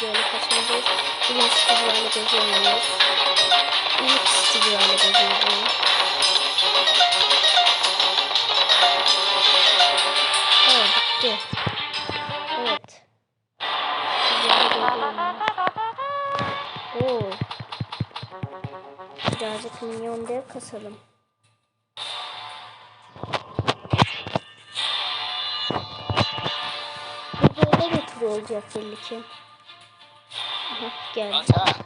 stüdyoyla kaçıracağız. Bugün stüdyoyla geziyoruz. İlk stüdyoyla geziyoruz. Evet bitti. Evet. Oo. Birazcık minyon dev kasalım. Bu böyle tur olacak belli ki. Aha geldi. Attack!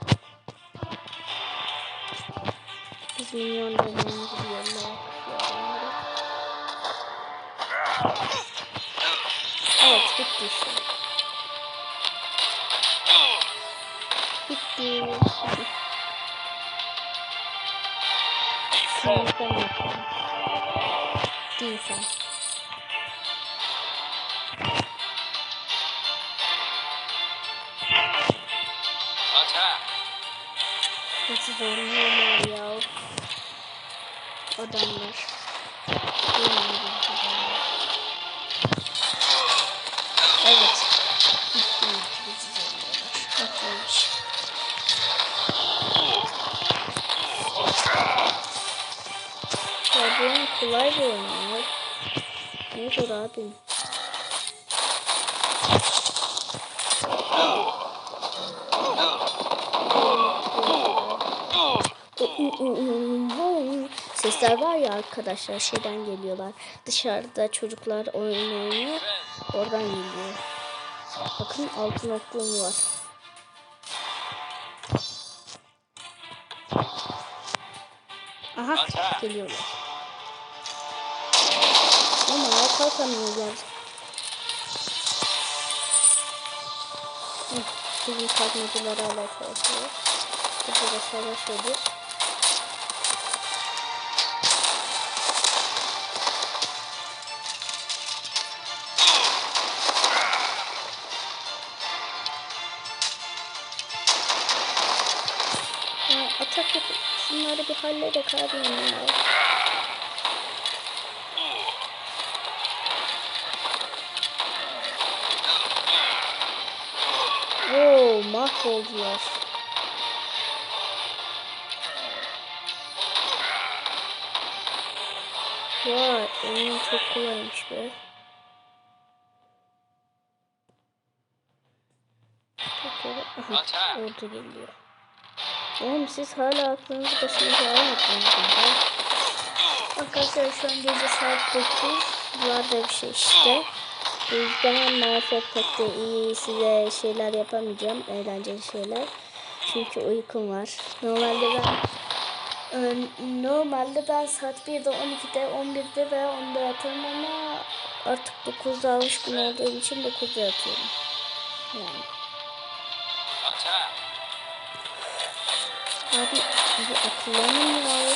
Biz minyon devlerimizi bir yolla Evet bitti işte. Bitti. Şimdi ben yapalım. Değil sen. zorluyorlar ya. Adamlar. Evet. Haklıymış. Ya oyun kolay bir oyun ya. Ne zor abi. Sesler var ya arkadaşlar şeyden geliyorlar. Dışarıda çocuklar oynuyor. Oradan geliyor. Bakın altın oklum var. Aha geliyorlar. Ama kalkamıyorlar. Bizim kazmacılar hala çalışıyor. Burada savaşıyoruz. Ya bir halledek abi ya. Oo mahvoldular. Vay oyun çok kolaymış be. Aha ordu geliyor. Oğlum siz hala aklınızı başınıza almadınız? Arkadaşlar şu an gece saat 9. Burada bir şey işte. O yüzden maalesef pek iyi size şeyler yapamayacağım. Eğlenceli şeyler. Çünkü uykum var. Normalde ben e, normalde ben saat 1'de 12'de 11'de veya 10'da yatarım ama artık 9'da alışkın olduğum için 9'da yatıyorum. Yani. Abi bir akıllanın ya.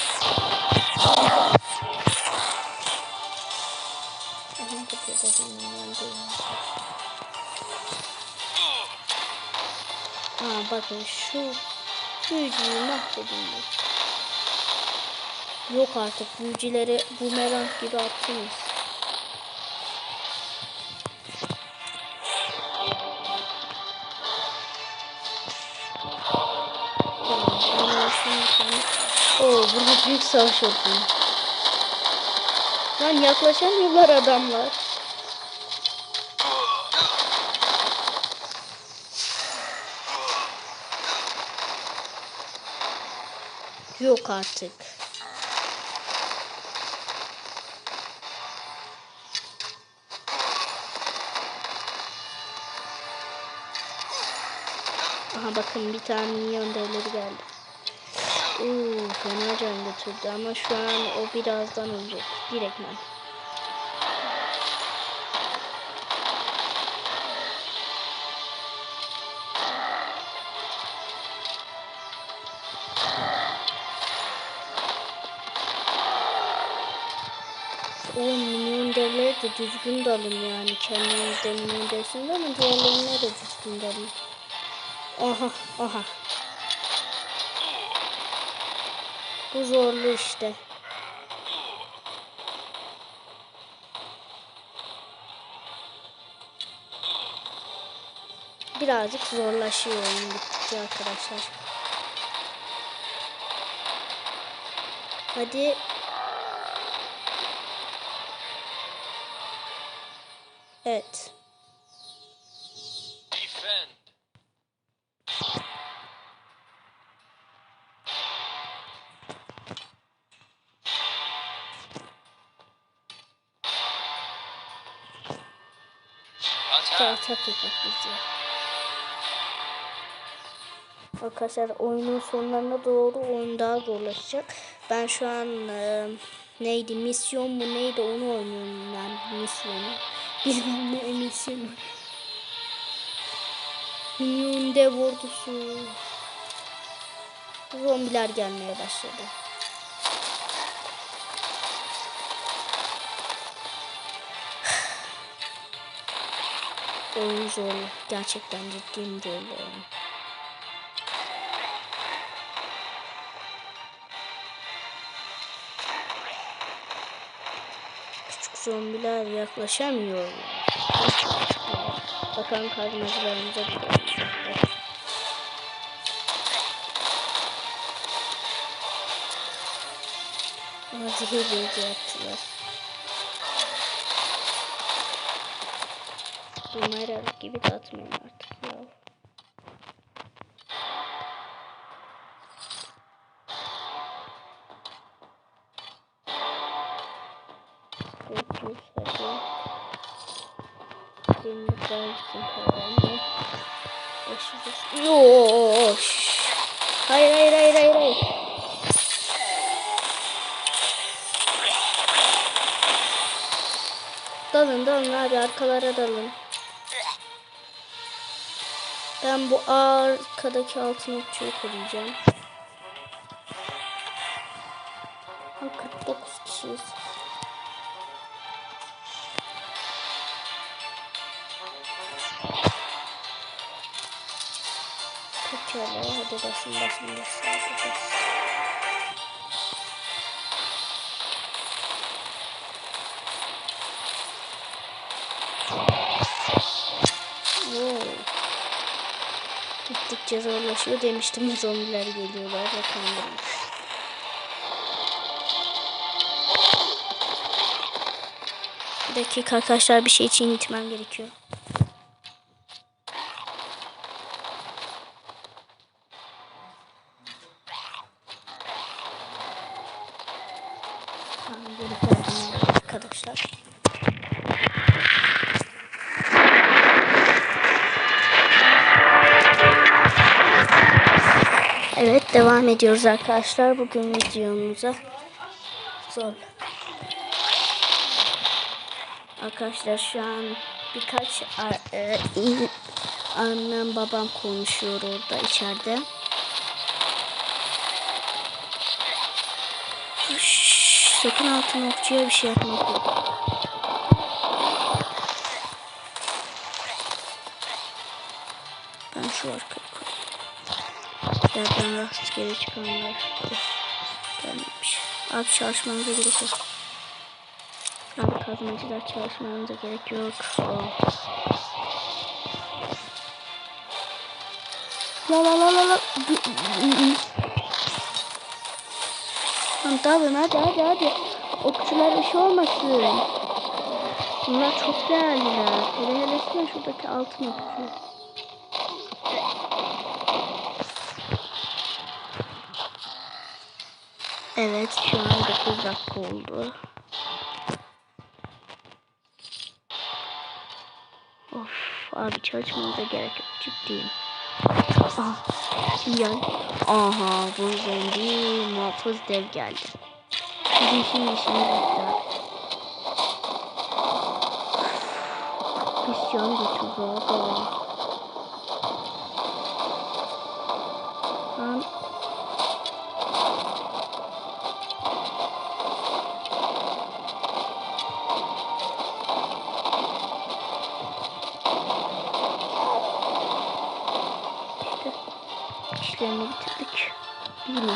Aha burada da bilmiyorum. Aa bakın şu büyücüyü mahvedin bu. Yok artık büyücüleri bumerang gibi attınız. Büyük savaş oldu. Lan yaklaşamıyorlar adamlar. Yok artık. Aha bakın bir tane milyon devleri geldi. Oo, fena can götürdü ama şu an o birazdan ölecek. Direktmen. O milyon devleri de düzgün dalın yani. Kendinizde milyon devsiniz ama diğerlerine de düzgün dalın. Aha aha. Bu zorlu işte. birazcık zorlaşıyor oyun gittikçe arkadaşlar. Hadi. Evet. Yapacak bizi. Arkadaşlar oyunun sonlarına doğru oyun daha zorlaşacak. Ben şu an e, neydi misyon mu neydi onu oynuyorum ben misyonu. Bilmem ne misyonu. Minyon dev ordusu. Zombiler gelmeye başladı. Oyun zorlu. Gerçekten ciddiyim zorlu oyun. Küçük zombiler yaklaşamıyor. Bakalım kazmacılarımıza gidelim. Ama zehir bilgi yaptılar. Bunları gibi de atmayın artık ya. Dört yüz hadi. Paramı. Beş yüz. Yoo. şş. Hayır hayır hayır hayır hayır. Dalın dalın abi arkalara dalın. Ben bu arkadaki altın okçuyu koruyacağım. Ha, 49 kişiyiz. Pekala hadi basın basın basın. basın. Gittikçe zorlaşıyor demiştim zombiler geliyorlar ve. Bir dakika arkadaşlar bir şey için gitmem gerekiyor. Tamam, arkadaşlar. Devam ediyoruz arkadaşlar bugün videomuza. Zor. Arkadaşlar şu an birkaç e, annem babam konuşuyor orada içeride. Sakın altın okçuya bir şey yapma. Ben Yerden rastgele çıkanlar gelmemiş. Abi çalışmanıza gerek yok. Abi kazmacılar çalışmanıza gerek yok. Oh. La la la la la. Lan dalın hadi hadi hadi. Okçular bir şey olmasın. Bunlar çok değerliler. Hele hele şuradaki altın okçu. Evet şu an 9 dakika oldu. Of abi çalışmanıza gerek yok ciddiyim. Ah yani. Aha bu zombi muhafız dev geldi. Bizim şimdi işimiz bitti. Biz götürdü abi. Mi?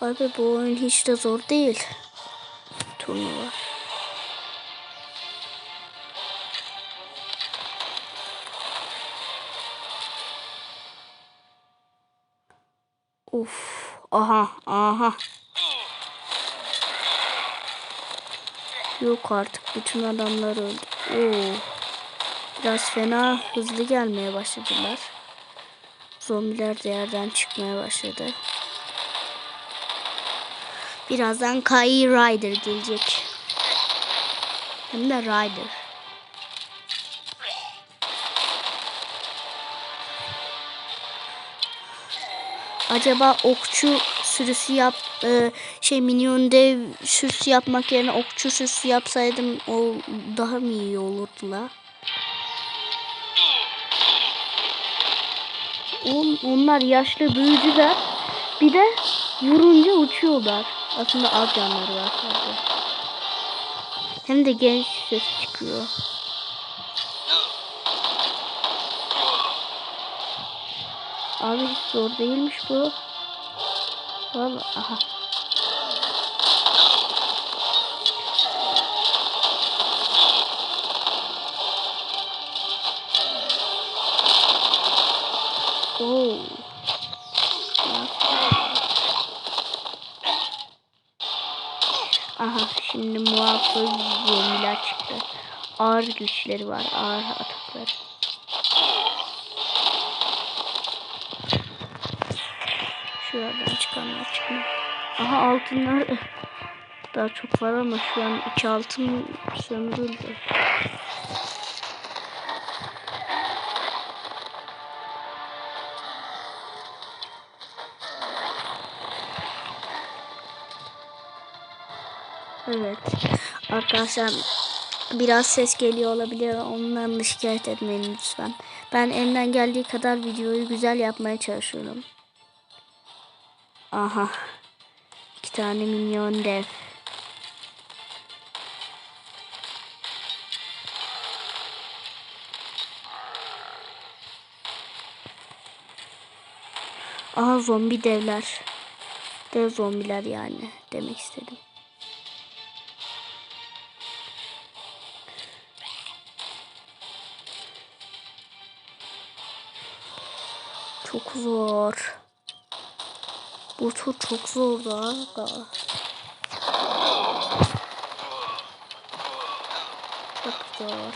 Abi bu oyun hiç de zor değil. Turnuva. Uf. Aha, aha. Artık bütün adamlar öldü. Oo. Biraz fena hızlı gelmeye başladılar. Zombiler de yerden çıkmaya başladı. Birazdan Kai Rider gelecek. Hem de Rider. Acaba okçu sürüsü yap e, şey minyon dev sürüsü yapmak yerine okçu sürüsü yapsaydım o daha mı iyi olurdu la? On, onlar yaşlı büyücüler. Bir de vurunca uçuyorlar. Aslında az canları var sadece. Hem de genç ses çıkıyor. Abi hiç zor değilmiş bu. Vallahi aha. Aha şimdi muhafız zombiler çıktı. Ağır güçleri var, ağır atakları. Çıkanlar çıkmıyor. Aha altınlar daha çok var ama şu an iki altın sömürüldü. Evet. Arkadaşlar biraz ses geliyor olabilir. Ondan da şikayet etmeyin lütfen. Ben elimden geldiği kadar videoyu güzel yapmaya çalışıyorum. Aha. İki tane minyon dev. Aha zombi devler. Dev zombiler yani demek istedim. Çok zor. Bu tur çok zordu aga. Çok zor.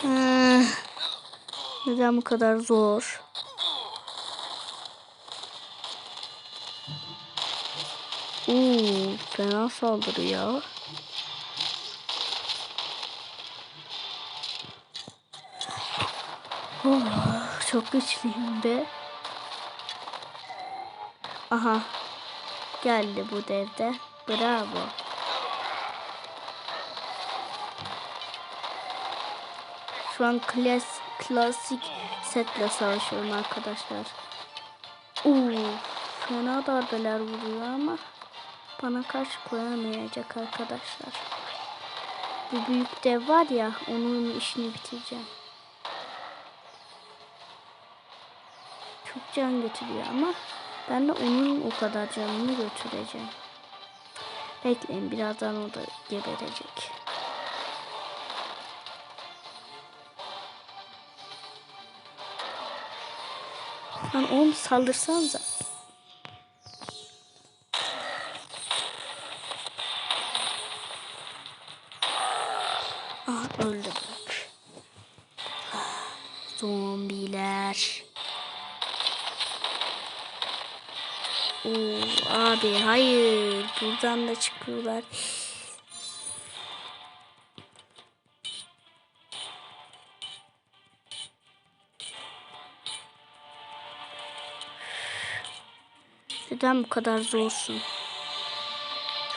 Hmm. Neden bu kadar zor? Uuu fena saldırıyor. Oh, çok güçlüyüm be. Aha. Geldi bu devde. Bravo. Şu an klas, klasik setle savaşıyorum arkadaşlar. Uuu. Fena darbeler vuruyor ama bana karşı koyamayacak arkadaşlar. Bu büyük dev var ya onun işini bitireceğim. Çok can götürüyor ama ben de onun o kadar canını götüreceğim. Bekleyin birazdan o da geberecek. Lan oğlum saldırsanıza. Abi hayır. Buradan da çıkıyorlar. Neden bu kadar zorsun?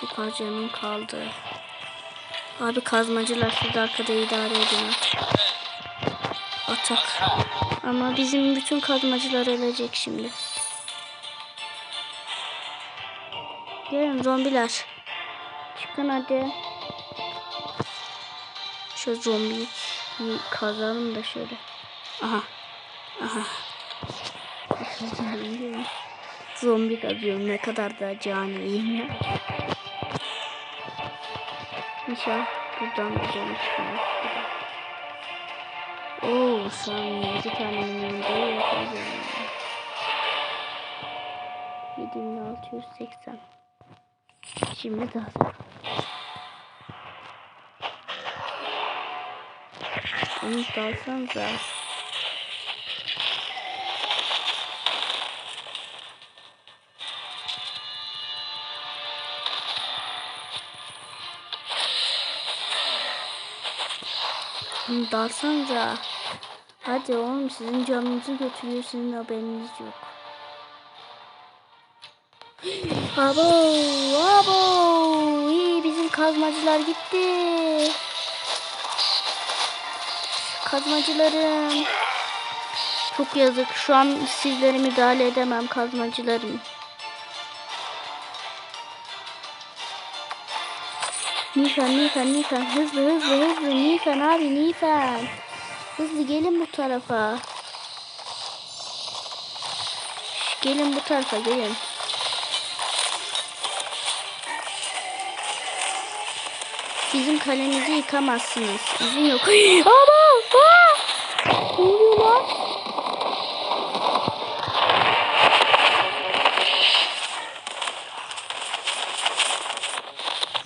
Çok az kaldı. Abi kazmacılar siz arkada idare edin. Atak. Ama bizim bütün kazmacılar ölecek şimdi. Gelin zombiler. Çıkın hadi. Şu zombiyi kazalım da şöyle. Aha. Aha. Zombi kazıyorum. Ne kadar da caniyim ya. İnşallah buradan da zombi çıkmaz. Oo an 7 tane yapacağım. 7680. Şimdi daha zor. Onu dalsanıza. Dalsanıza. Hadi oğlum sizin canınızı götürüyor sizin haberiniz yok. Abo, abo. İyi bizim kazmacılar gitti. Kazmacılarım. Çok yazık. Şu an sizlere müdahale edemem kazmacılarım. Nifen, Nifen, Nifen. Hızlı, hızlı, hızlı. Nifen abi, Nifen. Hızlı gelin bu tarafa. Gelin bu tarafa, gelin. Bizim kalemizi yıkamazsınız. İzin yok. Ama! Ne oluyor?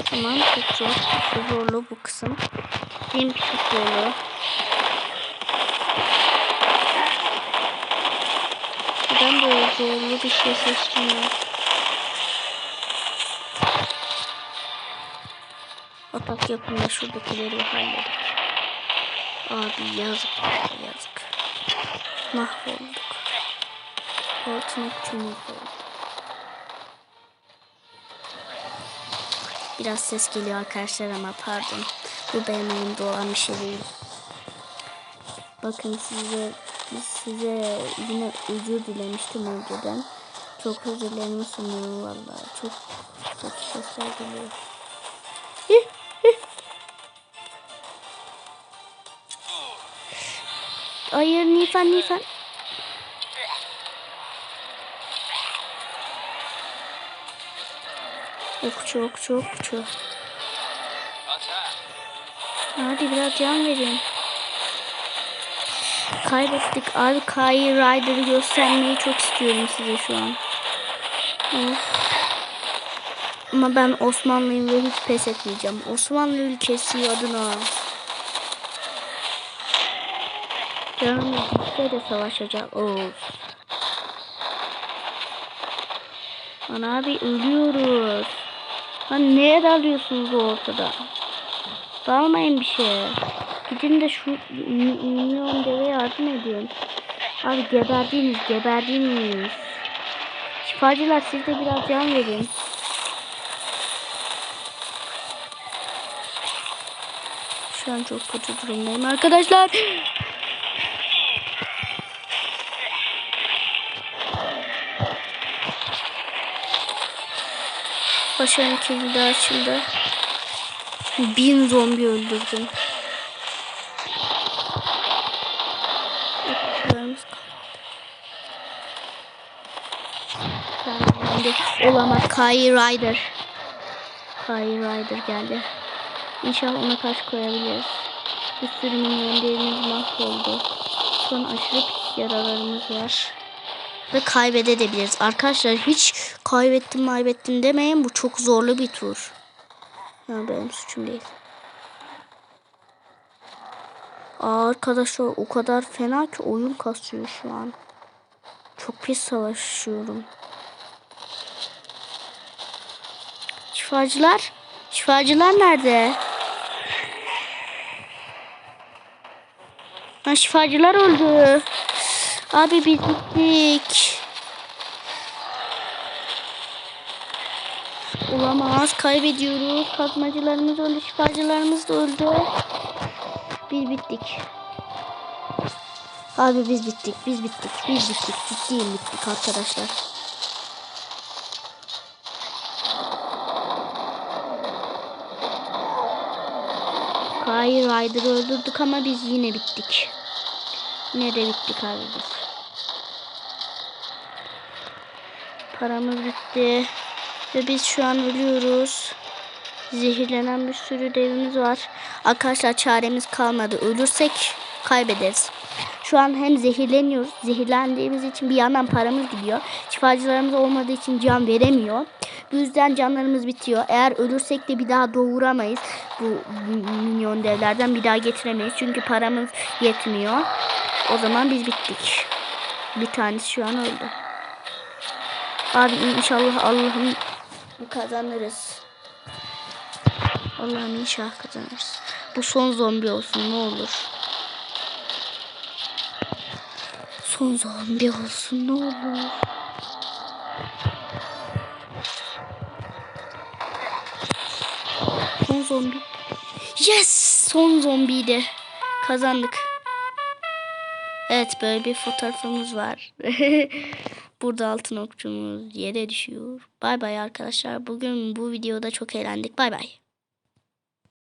Tamam çok zor. Çok zorlu bu kısım. Benim çok zorlu. Ben böyle zorlu bir şey seçtim ya. Atak yapımda şuradakileri halledik. Abi yazık yazık. Mahvolduk. Hortum çumuk oldu. Biraz ses geliyor arkadaşlar ama pardon. Bu benim olan bir şey değil. Bakın size size yine özür dilemiştim önceden. Çok özürlerimi sunuyorum vallahi. Çok kötü sesler geliyor. Hih, Hayır Nifan Nifan. Okçu okçu okçu. Hadi biraz can verin. Kaybettik. Abi Kai Rider'ı göstermeyi çok istiyorum size şu an. Of. Ama ben Osmanlıyım ve hiç pes etmeyeceğim. Osmanlı ülkesi adına. Gitse de savaşacak. Of. Lan abi ölüyoruz. Lan neye dalıyorsunuz ortada? Dalmayın bir şeye. Gidin de şu mi- milyon deve yardım edin. Abi geberdiniz, geberdiniz. Şifacılar siz de biraz can verin. Şu an çok kötü durumdayım arkadaşlar. Başarı kilidi açıldı. Bin zombi öldürdüm. Kalmadı. Olamaz. Kai Rider. Kai Rider geldi. İnşallah ona karşı koyabiliriz. Bir sürü minyon değerimiz mahvoldu. Son aşırı pis yaralarımız var. Ve kaybedebiliriz. Arkadaşlar hiç kaybettim kaybettim demeyin. Bu çok zorlu bir tur. Ya benim suçum değil. Aa, arkadaşlar o kadar fena ki oyun kasıyor şu an. Çok pis savaşıyorum. Şifacılar? Şifacılar nerede? Ha, şifacılar öldü. Abi biz gittik. Olamaz. Kaybediyoruz. Kazmacılarımız öldü. Şifacılarımız da öldü. Biz bittik. Abi biz bittik. Biz bittik. Biz bittik. Ciddiyim bittik arkadaşlar. Kai Rider'ı öldürdük ama biz yine bittik. Yine de bittik abi biz. Paramız bitti. Ve biz şu an ölüyoruz. Zehirlenen bir sürü devimiz var. Arkadaşlar çaremiz kalmadı. Ölürsek kaybederiz. Şu an hem zehirleniyoruz. Zehirlendiğimiz için bir yandan paramız gidiyor. Şifacılarımız olmadığı için can veremiyor. Bu yüzden canlarımız bitiyor. Eğer ölürsek de bir daha doğuramayız. Bu milyon devlerden bir daha getiremeyiz. Çünkü paramız yetmiyor. O zaman biz bittik. Bir tanesi şu an öldü. Abi inşallah Allah'ım kazanırız. Allah'ım inşallah kazanırız. Bu son zombi olsun ne olur. Son zombi olsun ne olur. Son zombi. Yes! Son zombiydi. Kazandık. Evet böyle bir fotoğrafımız var. Burada altın okçumuz yere düşüyor. Bay bay arkadaşlar. Bugün bu videoda çok eğlendik. Bay bay.